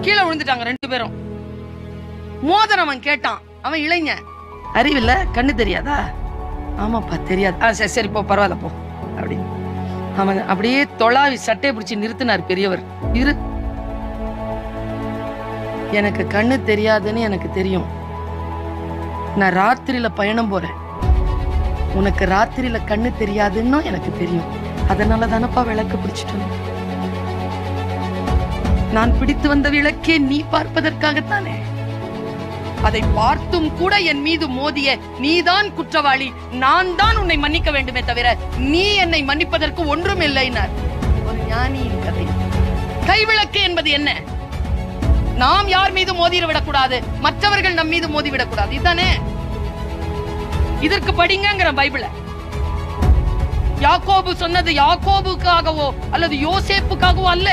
கீழே விழுந்துட்டாங்க ரெண்டு பேரும். மோதிரம் அவன் கேட்டான். அவன் இளைஞன். அறிவில்ல? கண்ணு தெரியாதா? ஆமாப்பா தெரியாது. ஆ சரி சரி போ பரவாயில்ல போ. அப்படின்னு. அவன் அப்படியே தொலாவி சட்டையை பிடிச்சி நிறுத்தினார் பெரியவர். இரு. எனக்கு கண்ணு தெரியாதுன்னு எனக்கு தெரியும். நான் ராத்திரியில பயணம் போறேன். உனக்கு ராத்திரியில கண்ணு தெரியாதுன்னு எனக்கு தெரியும். அதனால தானப்பா விளக்கு பிடிச்சிட்டு நான் பிடித்து வந்த விளக்கே நீ பார்ப்பதற்காகத்தானே? அதை பார்த்தும் கூட என் மீது மோதிய நீதான் குற்றவாளி. நான் தான் உன்னை மன்னிக்க வேண்டுமே தவிர நீ என்னை மன்னிப்பதற்கு ஒன்றும் இல்லைனார் ஒரு ஞானியின் கதை. கைவிளக்கு என்பது என்ன? நாம் யார் மீது மோதிர விடக்கூடாது? மற்றவர்கள் நம் மீது மோதி விடக்கூடாது. இதுதானே? இதற்கு படிங்கிற பைபிள. யாக்கோபு சொன்னது யாக்கோபுக்காகவோ அல்லது யோசேப்புக்காகவோ அல்ல.